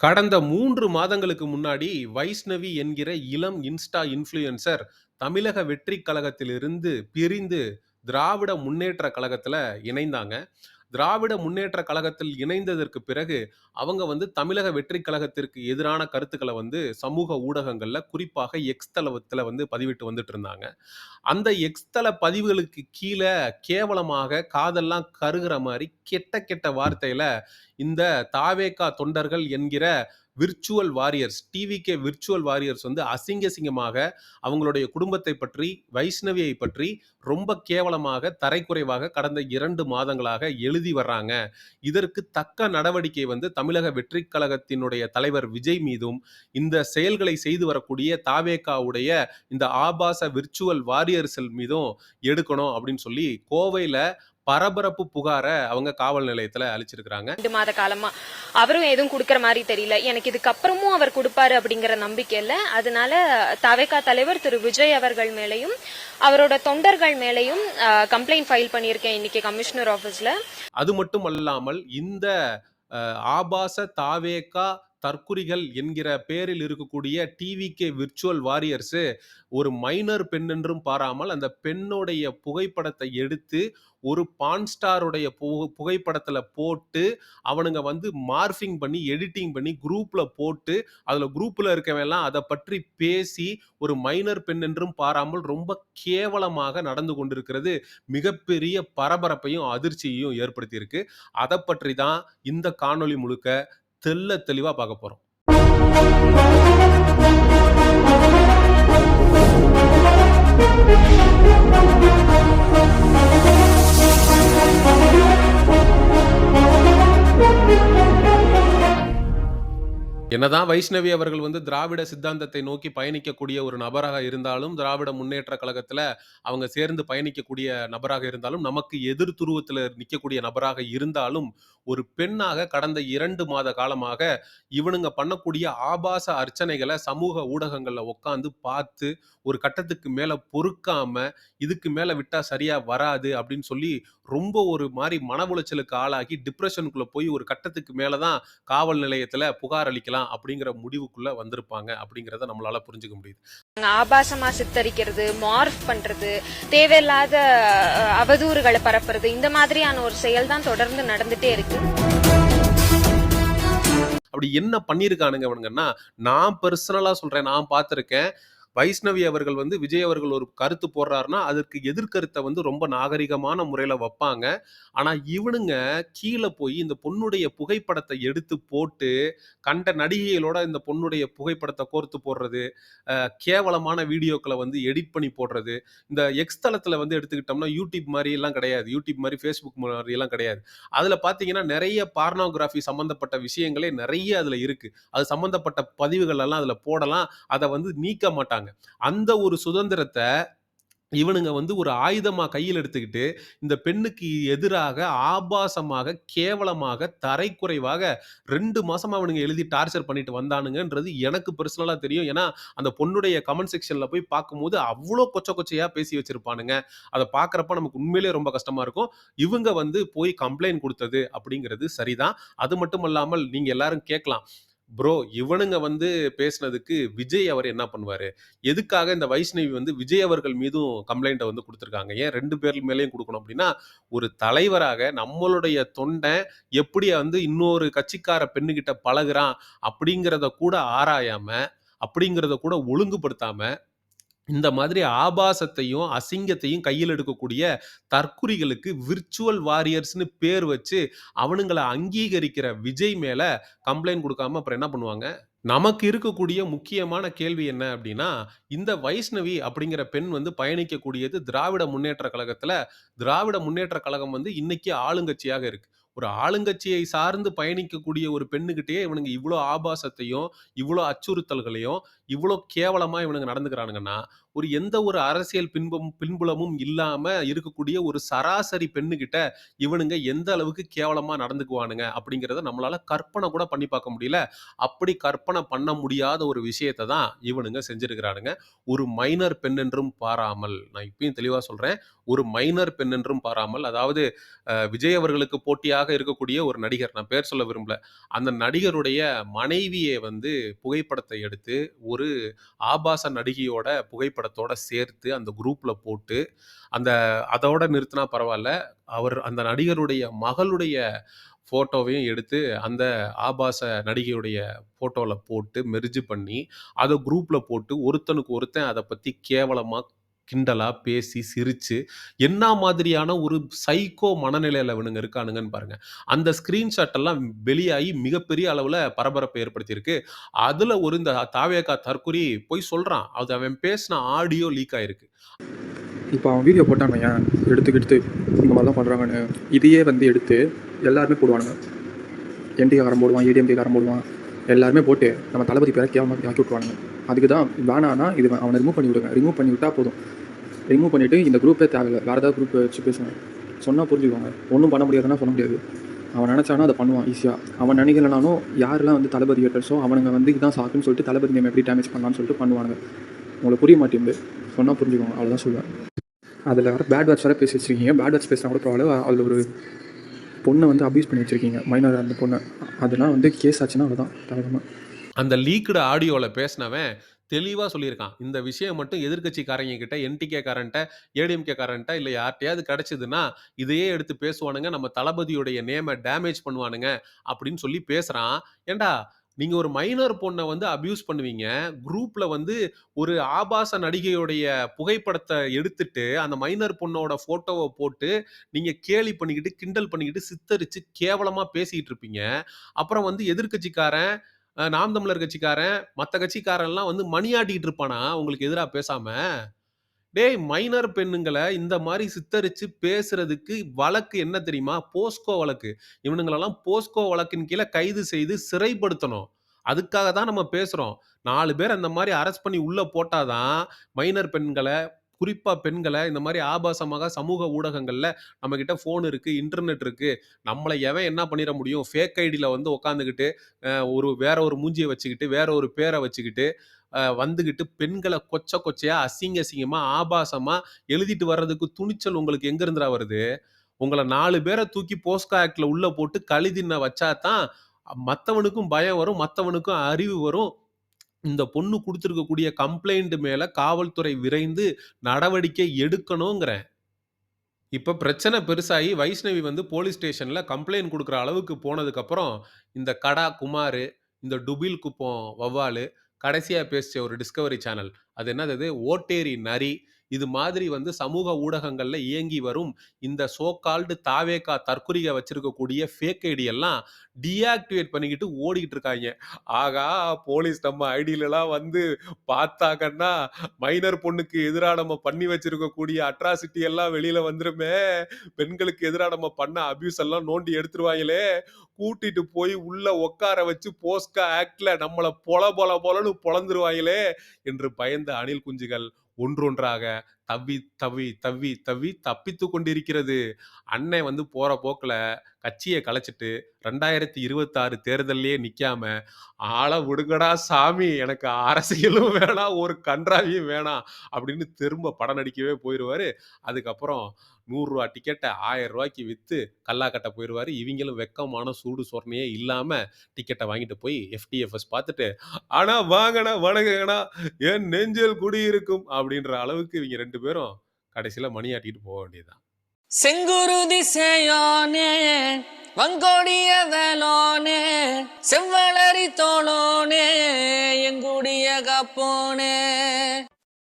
கடந்த மூன்று மாதங்களுக்கு முன்னாடி வைஷ்ணவி என்கிற இளம் இன்ஸ்டா இன்ஃப்ளூயன்சர் தமிழக வெற்றி கழகத்திலிருந்து பிரிந்து திராவிட முன்னேற்ற கழகத்துல இணைந்தாங்க. திராவிட முன்னேற்ற கழகத்தில் இணைந்ததற்கு பிறகு, அவங்க வந்து தமிழக வெற்றி கழகத்திற்கு எதிரான கருத்துக்களை வந்து சமூக ஊடகங்களில் குறிப்பாக எக்ஸ் தளத்தில் வந்து பதிவிட்டு வந்துட்டுருந்தாங்க. அந்த எக்ஸ் தள பதிவுகளுக்கு கீழே கேவலமாக காதெல்லாம் கருகிற மாதிரி கெட்ட கெட்ட வார்த்தையில இந்த தாவேகா தொண்டர்கள் என்கிற virtual warriors, TVK virtual warriors வந்து அசிங்க சிங்கமாக அவங்களுடைய குடும்பத்தை பற்றி, வைஷ்ணவியை பற்றி ரொம்ப கேவலமாக, தரைக்குறைவாக கடந்த இரண்டு மாதங்களாக எழுதி வர்றாங்க. இதற்கு தக்க நடவடிக்கை வந்து தமிழக வெற்றி கழகத்தினுடைய தலைவர் விஜய் மீதும், இந்த செயல்களை செய்து வரக்கூடிய தாவேகாவுடைய இந்த ஆபாச விர்ச்சுவல் வாரியர்ஸ் மீதும் எடுக்கணும் அப்படின்னு சொல்லி கோவையில் பரபரப்பு புகார அவங்க காவல் நிலையத்துல அளிச்சிருக்காங்க. 2 மாத காலமா. அவரும் எதுவும் குடுக்குற மாரி தெரியல. எனக்கு இதுக்கப்புறமும் அவர் குடுப்பாரு அப்படிங்கிற நம்பிக்கை இல்ல. அதனால தவேகா தலைவர் திரு விஜய் அவர்கள் மேலயும், அவரோட தொண்டர்கள் மேலயும் கம்ப்ளைண்ட் ஃபைல் பண்ணியிருக்கேன் இன்னைக்கு கமிஷனர் ஆபீஸ்ல. அது மட்டும் அல்லாமல் இந்த ஆபாச தாவேகா தற்குறிகள் என்கிற பெயரில் இருக்கக்கூடிய டிவிகே விர்ச்சுவல் வாரியர்ஸ் ஒரு மைனர் பெண் என்றும் பாராமல், அந்த பெண்ணுடைய புகைப்படத்தை எடுத்து ஒரு பான் ஸ்டாருடைய பு புகைப்படத்தில் போட்டு, அவனுங்க வந்து மார்ஃபிங் பண்ணி, எடிட்டிங் பண்ணி குரூப்பில் போட்டு, அதில் குரூப்பில் இருக்கவெல்லாம் அதை பற்றி பேசி, ஒரு மைனர் பெண் என்றும் பாராமல் ரொம்ப கேவலமாக நடந்து கொண்டிருக்கிறது, மிகப்பெரிய பரபரப்பையும், அதிர்ச்சியையும் ஏற்படுத்தியிருக்கு. அதை பற்றி தான் இந்த காணொளி முழுக்க தெள்ள தெளிவா பார்க்க போறோம். என்னதான் வைஷ்ணவி அவர்கள் வந்து திராவிட சித்தாந்தத்தை நோக்கி பயணிக்கக்கூடிய ஒரு நபராக இருந்தாலும், திராவிட முன்னேற்ற கழகத்துல அவங்க சேர்ந்து பயணிக்கக்கூடிய நபராக இருந்தாலும், நமக்கு எதிர் துருவத்துல நிக்கக்கூடிய நபராக இருந்தாலும், ஒரு பெண்ணாக கடந்த இரண்டு மாத காலமாக இவனுங்க பண்ணக்கூடிய ஆபாச அர்ச்சனைகளை சமூக ஊடகங்களில் உட்காந்து பார்த்து, ஒரு கட்டத்துக்கு மேலே பொறுக்காம, இதுக்கு மேலே விட்டால் சரியாக வராது அப்படின்னு சொல்லி, ரொம்ப ஒரு மாதிரி மன உளைச்சலுக்கு ஆளாகி டிப்ரெஷனுக்குள்ளே போய் ஒரு கட்டத்துக்கு மேலே தான் காவல் நிலையத்தில் புகார் அளிக்கலாம் அப்படிங்கிற முடிவுக்குள்ளே வந்திருப்பாங்க அப்படிங்கிறத நம்மளால புரிஞ்சுக்க முடியுது. ஆபாசமா சித்தரிக்கிறது, மார்ஃப் பண்றது, தேவையில்லாத அவதூறுகளை பரப்புறது, இந்த மாதிரியான ஒரு செயல் தான் தொடர்ந்து நடந்துட்டே இருக்கு. அப்படி என்ன பண்ணியிருக்கானுங்க அவனுங்கன்னா நான் பெர்சனலா சொல்றேன். நான் பார்த்திருக்கேன். வைஷ்ணவி அவர்கள் வந்து விஜய் அவர்கள் ஒரு கருத்து போடுறாருன்னா, அதற்கு எதிர்கருத்தை வந்து ரொம்ப நாகரிகமான முறையில் வைப்பாங்க ஆனால் இவனுங்க கீழே போய் இந்த பொண்ணுடைய புகைப்படத்தை எடுத்து போட்டு, கண்ட நடிகைகளோட இந்த பொண்ணுடைய புகைப்படத்தை கோர்த்து போடுறது, கேவலமான வீடியோக்களை வந்து எடிட் பண்ணி போடுறது, இந்த எக்ஸ் தளத்தில் வந்து எடுத்துக்கிட்டோம்னா, யூடியூப் மாரியெல்லாம் கிடையாது. யூடியூப் மாதிரி ஃபேஸ்புக் மாதிரியெல்லாம் கிடையாது. அதில் பார்த்தீங்கன்னா, நிறைய பார்னோகிராஃபி சம்மந்தப்பட்ட விஷயங்களே நிறைய அதில் இருக்குது அது சம்மந்தப்பட்ட பதிவுகள் எல்லாம் அதில் போடலாம். அதை வந்து நீக்க மாட்டாங்க. அந்த ஒரு சுதந்திரத்தை இவனுங்க வந்து ஒரு ஆயுதமா கையில் எடுத்துக்கிட்டு, இந்த பெண்ணுக்கு எதிராக ஆபாசமாக, கேவலமாக, தரைக்குறைவாக ரெண்டு மாசமா அவனுங்க எழுதி டார்ச்சர் பண்ணிட்டு வந்தானுங்கன்றது எனக்கு பெர்சனலா தெரியும். ஏன்னா, அந்த பொண்ணுடைய கமெண்ட் செக்ஷன்ல போய் பார்க்கும்போது, அவ்வளோ கொச்ச கொச்சையா பேசி வச்சிருப்பானுங்க. அதை பார்க்குறப்ப நமக்கு உண்மையிலேயே ரொம்ப கஷ்டமா இருக்கும். இவங்க வந்து போய் கம்ப்ளைண்ட் கொடுத்தது அப்படிங்கிறது சரிதான். அது மட்டும் இல்லாமல் நீங்க எல்லாரும் கேட்கலாம். ப்ரோ இவனுங்க வந்து பேசினதுக்கு விஜய் அவர் என்ன பண்ணுவார்? எதுக்காக இந்த வைஷ்ணவி வந்து விஜய் அவர்கள் மீதும் கம்ப்ளைண்ட்டை வந்து கொடுத்துருக்காங்க? ஏன் ரெண்டு பேர் மேலேயும் கொடுக்கணும்? அப்படின்னா, ஒரு தலைவராக நம்மளுடைய தொண்டை எப்படி வந்து இன்னொரு கட்சிக்கார பெண்ணுகிட்ட பழகுறான் அப்படிங்கிறத கூட ஆராயாமல் அப்படிங்கிறத கூட ஒழுங்குபடுத்தாமல் இந்த மாதிரி ஆபாசத்தையும், அசிங்கத்தையும் கையில் எடுக்கக்கூடிய தற்குறிகளுக்கு விர்ச்சுவல் வாரியர்ஸ்ன்னு பேர் வச்சு, அவனுங்கள அங்கீகரிக்கிற விஜய் மேல கம்ப்ளைண்ட் குடுக்காம அப்புறம் என்ன பண்ணுவாங்க? நமக்கு இருக்கக்கூடிய முக்கியமான கேள்வி என்ன அப்படின்னா, இந்த வைஷ்ணவி அப்படிங்கிற பெண் வந்து பயணிக்கக்கூடியது திராவிட முன்னேற்ற கழகத்துல, திராவிட முன்னேற்ற கழகம் வந்து இன்னைக்கு ஆளுங்கட்சியாக இருக்கு. ஒரு ஆளுங்கட்சியை சார்ந்து பயணிக்கக்கூடிய ஒரு பெண்ணுக்கிட்டே இவனுங்க இவ்வளோ ஆபாசத்தையும், இவ்வளோ அச்சுறுத்தல்களையும், இவ்வளோ கேவலமாக இவனுங்க நடந்துக்கிறானுங்கன்னா, ஒரு எந்த ஒரு அரசியல் பின்பம் பின்புலமும் இல்லாமல் இருக்கக்கூடிய ஒரு சராசரி பெண்ணுகிட்ட இவனுங்க எந்த அளவுக்கு கேவலமாக நடந்துக்குவானுங்க அப்படிங்கிறத நம்மளால் கற்பனை கூட பண்ணி பார்க்க முடியல. அப்படி கற்பனை பண்ண முடியாத ஒரு விஷயத்தை தான் இவனுங்க செஞ்சிருக்கிறானுங்க. ஒரு மைனர் பெண் என்றும் பாராமல், நான் இப்பயும் தெளிவாக சொல்கிறேன் ஒரு மைனர் பெண் என்றும் பாராமல் அதாவது விஜய் அவர்களுக்கு போட்டியாக இருக்கக்கூடிய ஒரு நடிகர். நான் பேர் சொல்ல விரும்பல. அந்த நடிகருடைய மனைவியை வந்து புகைப்படத்தை எடுத்து ஒரு ஆபாச நடிகையோட புகைப்படத்தோட சேர்த்து அந்த குரூப்ல போட்டு அந்த அதோட நிறுத்தினா பரவாயில்ல. அவர் அந்த நடிகருடைய மகளுடைய ஃபோட்டோவையும் எடுத்து அந்த ஆபாச நடிகையுடைய ஃபோட்டோவில் போட்டு மெர்ஜு பண்ணி அதை குரூப்பில் போட்டு ஒருத்தனுக்கு ஒருத்தன் அதை பற்றி கேவலமாக கிண்டலாக பேசி சிரித்து என்ன மாதிரியான ஒரு சைக்கோ மனநிலையில் இவனுங்க இருக்கானுங்கன்னு பாருங்கள் அந்த ஸ்க்ரீன்ஷாட் எல்லாம் வெளியாகி மிகப்பெரிய அளவில் பரபரப்பை ஏற்படுத்தியிருக்கு அதில் ஒரு இந்த தாவேகா தற்குறி போய் சொல்கிறான் அது அவன் பேசின ஆடியோ லீக் ஆகிருக்கு இப்போ அவன் வீடியோ போட்டான் ஏன் எடுத்துக்கிட்டு இந்த மாதிரி தான் பண்ணுறாங்கன்னு இதையே வந்து எடுத்து எல்லாருமே போடுவானுங்க என்டிஏ காரம் போடுவான் ஏடிஎம்கே காரம் போடுவான் எல்லாருமே போட்டு நம்ம தளபதி பேரை கேவலமாக ஆக்கி விட்டுருவானுங்க அதுக்கு தான் வேணான்னா இது அவனை ரிமூவ் பண்ணி விடுங்க. ரிமூவ் பண்ணி விட்டால் போதும். ரிமூவ் பண்ணிவிட்டு இந்த குரூப்பே தேவையில்லை. வேறு ஏதாவது குரூப் வச்சு பேசுங்க. சொன்னால் புரிஞ்சுக்குவாங்க. ஒன்றும் பண்ண முடியாதுன்னா சொல்ல முடியாது. அவன் நினச்சானா அதை பண்ணுவான் ஈஸியாக அவன் நினைக்கலனாலும் யாரெல்லாம் வந்து தளபதி ஹேட்டர்ஸோ அவனுங்க வந்து இதுதான் சாக்குன்னு சொல்லிட்டு தளபதி நேம் எப்படி டேமேஜ் பண்ணலான்னு சொல்லிட்டு பண்ணுவானுங்க. உங்களுக்கு புரிய மாட்டேங்குது. சொன்னால் புரிஞ்சுக்கோங்க அவ்வளோதான் சொல்லுவேன். அதில் வர பேட் வேர்ட்ஸ் வர பேசி வச்சுருக்கீங்க. பேட் வேர்ட்ஸ் பேசினா கூட பரவாயில்ல. அதில் ஒரு பொண்ணை வந்து அப்யூஸ் பண்ணி வச்சுருக்கீங்க. மைனர் அந்த பொண்ணை. அதெல்லாம் வந்து கேஸ் ஆச்சுன்னா அவ்வளோதான் தலைவமாக அந்த லீக்டு ஆடியோவில் பேசினவன் தெளிவாக சொல்லியிருக்கான். இந்த விஷயம் மட்டும் எதிர்கட்சிக்காரங்க கிட்ட என்டிகே காரன்ட்ட ஏடிஎம்கே காரன்ட்ட இல்லை யார்கிட்டயாவது கிடைச்சதுன்னா இதையே எடுத்து பேசுவானுங்க நம்ம தளபதியுடைய நேமை டேமேஜ் பண்ணுவானுங்க அப்படின்னு சொல்லி பேசுகிறான் ஏண்டா நீங்கள் ஒரு மைனர் பொண்ணை வந்து அப்யூஸ் பண்ணுவீங்க குரூப்பில் வந்து ஒரு ஆபாச நடிகையுடைய புகைப்படத்தை எடுத்துட்டு அந்த மைனர் பொண்ணோட ஃபோட்டோவை போட்டு நீங்கள் கேலி பண்ணிக்கிட்டு கிண்டல் பண்ணிக்கிட்டு சித்தரித்து கேவலமாக பேசிக்கிட்டு இருப்பீங்க. அப்புறம் வந்து எதிர்க்கட்சிக்காரன் நாம் தமிழர் கட்சிக்காரன் மற்ற கட்சிக்காரன்லாம் வந்து மணியாட்டிக்கிட்டு இருப்பானா? உங்களுக்கு எதிராக பேசாம? டேய் மைனர் பெண்ணுங்களை இந்த மாதிரி சித்தரிச்சு பேசுறதுக்கு வழக்கு என்ன தெரியுமா? போஸ்கோ வழக்கு. இவனுங்களெல்லாம் போஸ்கோ வழக்கின் கீழே கைது செய்து சிறைப்படுத்தணும். அதுக்காக தான் நம்ம பேசுகிறோம் நாலு பேர் அந்த மாதிரி அரெஸ்ட் பண்ணி உள்ளே போட்டாதான் மைனர் பெண்களை குறிப்பா பெண்களை இந்த மாதிரி ஆபாசமாக சமூக ஊடகங்கள்ல நம்ம கிட்ட ஃபோன் இருக்கு இன்டர்நெட் இருக்கு. நம்மளை எவன் என்ன பண்ணிட முடியும்? ஃபேக் ஐடியில் வந்து உட்காந்துக்கிட்டு ஒரு வேற ஒரு மூஞ்சியை வச்சுக்கிட்டு வேற ஒரு பேரை வச்சுக்கிட்டு வந்துக்கிட்டு வந்துகிட்டு பெண்களை கொச்ச கொச்சையா அசிங்க அசிங்கமா ஆபாசமா எழுதிட்டு வர்றதுக்கு துணிச்சல் உங்களுக்கு எங்க இருந்துடா வருது? உங்களை நாலு பேரை தூக்கி போஸ்கா ஆக்ட்ல உள்ள போட்டு கழுதின வச்சாதான் மற்றவனுக்கும் பயம் வரும் மற்றவனுக்கும் அறிவு வரும். இந்த பொண்ணு கொடுத்துருக்கக்கூடிய கம்ப்ளைண்ட் மேல காவல்துறை விரைந்து நடவடிக்கை எடுக்கணுங்கிறேன் இப்போ பிரச்சனை பெருசாகி வைஷ்ணவி வந்து போலீஸ் ஸ்டேஷனில் கம்ப்ளைண்ட் கொடுக்குற அளவுக்கு போனதுக்கப்புறம், இந்த கடா குமார் இந்த டுபில் குப்பம் வவ்வாலு, கடைசியாக பேசிய ஒரு டிஸ்கவரி சேனல். அது என்னது ஓட்டேரி நரி. இது மாதிரி வந்து சமூக ஊடகங்களில் இயங்கி வரும் இந்த சோக்கால்டு தாவேக்கா தாவேகா தற்குறிக வச்சிருக்கக்கூடிய ஃபேக் ஐடி எல்லாம் டீஆக்டிவேட் பண்ணிக்கிட்டு ஓடிக்கிட்டு இருக்காங்க ஆகா! போலீஸ் நம்ம ஐடியிலலாம் வந்து பார்த்தாங்கன்னா, மைனர் பொண்ணுக்கு எதிராக நம்ம பண்ணி வச்சிருக்கக்கூடிய அட்ராசிட்டி எல்லாம் வெளியில வந்துருமே! பெண்களுக்கு எதிராக நம்ம பண்ண அபியூஸ் எல்லாம் நோண்டி எடுத்துருவாங்களே! கூட்டிட்டு போய் உள்ள உட்கார வச்சு போஸ்கா ஆக்ட்ல நம்மளை பொல பொல பொலன்னு பொழந்துருவாங்களே என்று பயந்த அணில் குஞ்சுகள் ஒன்றொன்றாக தவ்வி தவ்வி தவ்வி தவ்வி தப்பித்து கொண்டிருக்கிறது. அண்ணன் வந்து போற போக்குல கட்சியை கலைச்சிட்டு 2026 தேர்தல்லயே நிக்காம, "ஆள விடுங்கடா சாமி! எனக்கு அரசியலும் வேணாம், ஒரு கன்றாவியும் வேணாம்" அப்படின்னு திரும்ப படம் நடிக்கவே போயிடுவாரு அதுக்கப்புறம் ரூ. 100 டிக்கெட்ட ரூ. 1000க்கு வித்து கல்லாக்கட்ட இவங்களும் வெக்கமான சூடு, சொரணையே இல்லாமல் டிக்கெட்டை வாங்கிட்டு போய் எஃப்டிஎஃப்எஸ் பார்த்துட்டு, ஆனால் வாங்கண்ணா, வணக்கங்கண்ணா, என் நெஞ்சில் குடியிருக்கும்" அப்படின்ற அளவுக்கு இவங்க ரெண்டு ரெண்டு பேரும் கடைசியில மணியாட்டிட்டு போக வேண்டியதுதான். செங்குரு திசையோனே வங்கோடிய வேலோனே செவ்வளரி தோளோனே எங்குடிய கப்போனே